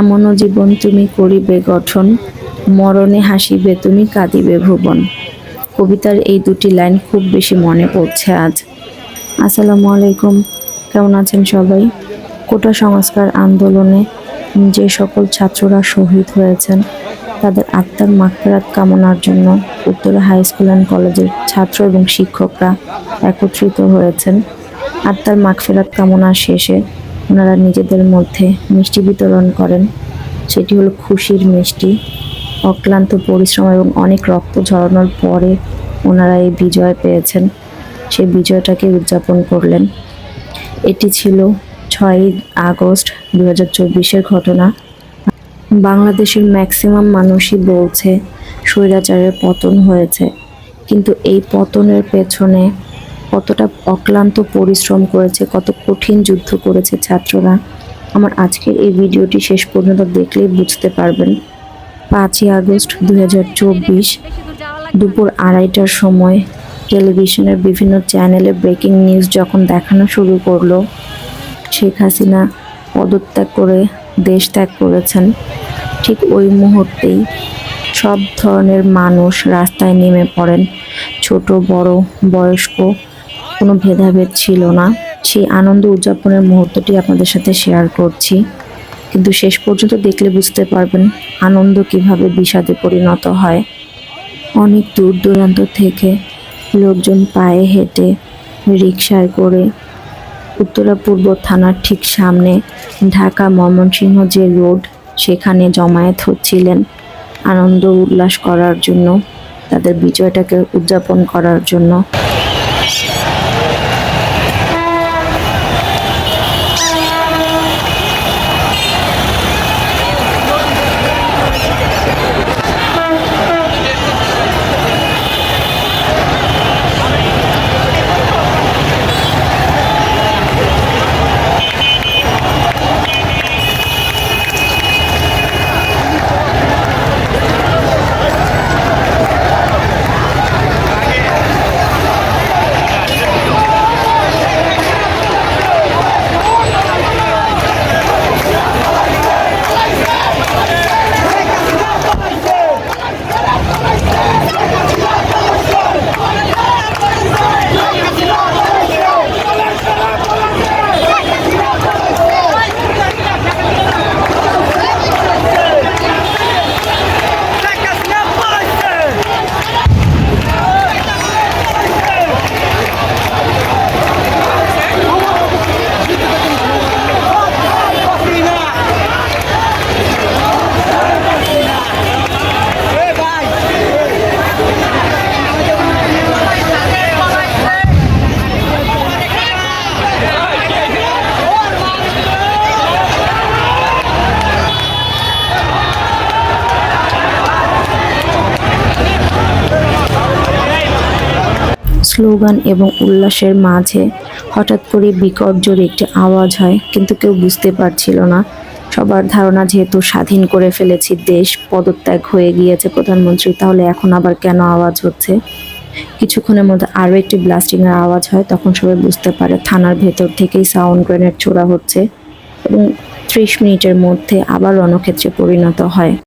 এমনও জীবন তুমি করিবে গঠন, মরণে হাসিবে তুমি, কাঁদিবে ভুবন। কবিতার এই দুটি লাইন খুব বেশি মনে পড়ছে আজ। আসসালামু আলাইকুম, কেমন আছেন সবাই? কোটা সংস্কার আন্দোলনে যে সকল ছাত্ররা শহীদ হয়েছেন, তাদের আত্মার মাগফেরাত কামনার জন্য উত্তরা হাই স্কুল অ্যান্ড কলেজের ছাত্র এবং শিক্ষকরা একত্রিত হয়েছেন। আত্মার মাকফেরাত কামনা শেষে ওনারা নিজেদের মধ্যে মিষ্টি বিতরণ করেন। সেটি হলো খুশির মিষ্টি, অক্লান্ত পরিশ্রম এবং অনেক রক্ত ঝরানোর পরে ওনারা এই বিজয় পেয়েছেন। সেই বিজয়টাকে উদযাপন করলেন। এটি ছিল ছয়ই আগস্ট দু হাজার চব্বিশের ঘটনা। বাংলাদেশের ম্যাক্সিমাম মানুষই বলছে, স্বৈরাচারের পতন হয়েছে। কিন্তু এই পতনের পেছনে কতটা অক্লান্ত পরিশ্রম করেছে, কত কঠিন যুদ্ধ করেছে ছাত্ররা। আমার আজকের এই ভিডিওটি শেষ পর্যন্ত দেখলেই বুঝতে পারবেন। পাঁচই আগস্ট দু হাজার চব্বিশ, দুপুর আড়াইটার সময় টেলিভিশনের বিভিন্ন চ্যানেলে ব্রেকিং নিউজ যখন দেখানো শুরু করল, শেখ হাসিনা পদত্যাগ করে দেশ ত্যাগ করেছেন। ঠিক ওই মুহূর্তেই সব ধরনের মানুষ রাস্তায় নেমে পড়েন। ছোট, বড়, বয়স্ক কোনো ভেদাভেদ ছিল না। সেই আনন্দ উদযাপনের মুহূর্তটি আপনাদের সাথে শেয়ার করছি। কিন্তু শেষ পর্যন্ত দেখলে বুঝতে পারবেন আনন্দ কীভাবে বিষাদে পরিণত হয়। অনেক দূর দূরান্ত থেকে লোকজন পায়ে হেঁটে রিকশায় করে উত্তরা পূর্ব থানার ঠিক সামনে ঢাকা ময়মনসিংহ যে রোড, সেখানে জমায়েত হচ্ছিলেন। আনন্দ উল্লাস করার জন্য, তাদের বিজয়টাকে উদযাপন করার জন্য। স্লোগান এবং উল্লাসের মাঝে হঠাৎ করে বিকট জোরে একটি আওয়াজ হয়, কিন্তু কেউ বুঝতে পারছিল না। সবার ধারণা যেহেতু স্বাধীন করে ফেলেছি, দেশ পদত্যাগ হয়ে গিয়েছে প্রধানমন্ত্রী, তাহলে এখন আবার কেন আওয়াজ হচ্ছে? কিছুক্ষণের মধ্যে আরও একটি ব্লাস্টিংয়ের আওয়াজ হয়, তখন সবাই বুঝতে পারে থানার ভেতর থেকেই সাউন্ড গ্রেনেড ছোড়া হচ্ছে এবং ত্রিশ মিনিটের মধ্যে আবার রণক্ষেত্রে পরিণত হয়।